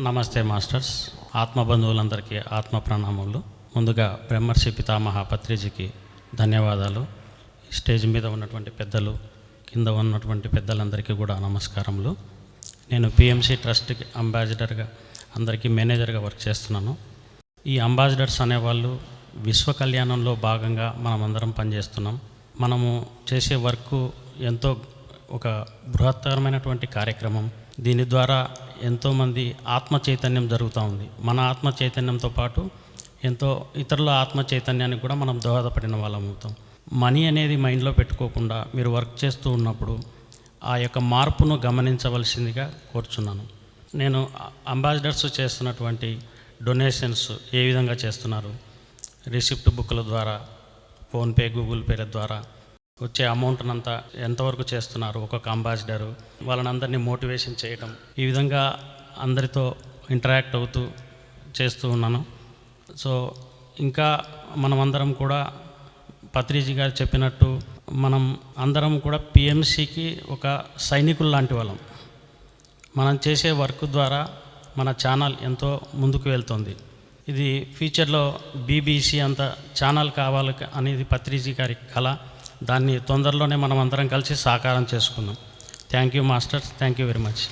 నమస్తే మాస్టర్స్ ఆత్మ బంధువులందరికీ ఆత్మ ప్రణామములు ముందుగా బ్రహ్మర్షి పితామహ పత్రిజీకి ధన్యవాదాలు. స్టేజ్ మీద ఉన్నటువంటి పెద్దలు కింద ఉన్నటువంటి పెద్దలందరికీ కూడా నమస్కారములు. నేను పిఎంసి ట్రస్ట్కి అంబాసిడర్గా అందరికీ మేనేజర్గా వర్క్ చేస్తున్నాను. ఈ అంబాసిడర్స్ అనేవాళ్ళు విశ్వ కళ్యాణంలో భాగంగా మనమందరం పనిచేస్తున్నాం. మనము చేసే వర్క్ ఎంతో ఒక బృహత్తరమైనటువంటి కార్యక్రమం. దీని ద్వారా ఎంతోమంది ఆత్మ చైతన్యం జరుగుతూ ఉంది. మన ఆత్మ చైతన్యంతో పాటు ఎంతో ఇతరుల ఆత్మ చైతన్యానికి కూడా మనం దోహదపడిన వాళ్ళం అవుతాం. మనీ అనేది మైండ్లో పెట్టుకోకుండా మీరు వర్క్ చేస్తూ ఉన్నప్పుడు ఆ యొక్క మార్పును గమనించవలసిందిగా కోరుచున్నాను. నేను అంబాసిడర్స్ చేస్తున్నటువంటి డొనేషన్స్ ఏ విధంగా చేస్తున్నారు? రిసిప్ట్ బుక్ల ద్వారా ఫోన్పే గూగుల్ పేల ద్వారా వచ్చే అమౌంట్నంతా ఎంతవరకు చేస్తున్నారు ఒక్కొక్క అంబాసిడరు వాళ్ళని అందరినీ మోటివేషన్ చేయడం ఈ విధంగా అందరితో ఇంటరాక్ట్ అవుతూ చేస్తూ ఉన్నాను. సో ఇంకా మనమందరం కూడా పత్రిజీ గారు చెప్పినట్టు మనం అందరం కూడా పిఎంసికి ఒక సైనికులు లాంటి వాళ్ళం. మనం చేసే వర్క్ ద్వారా మన ఛానల్ ఎంతో ముందుకు వెళ్తుంది. ఇది ఫ్యూచర్లో బీబీసీ అంత ఛానల్ కావాలి అనేది పత్రిజీ గారి కళ. దాన్ని తొందరలోనే మనం అందరం కలిసి సాకారం చేసుకుందాం. Thank you masters thank you very much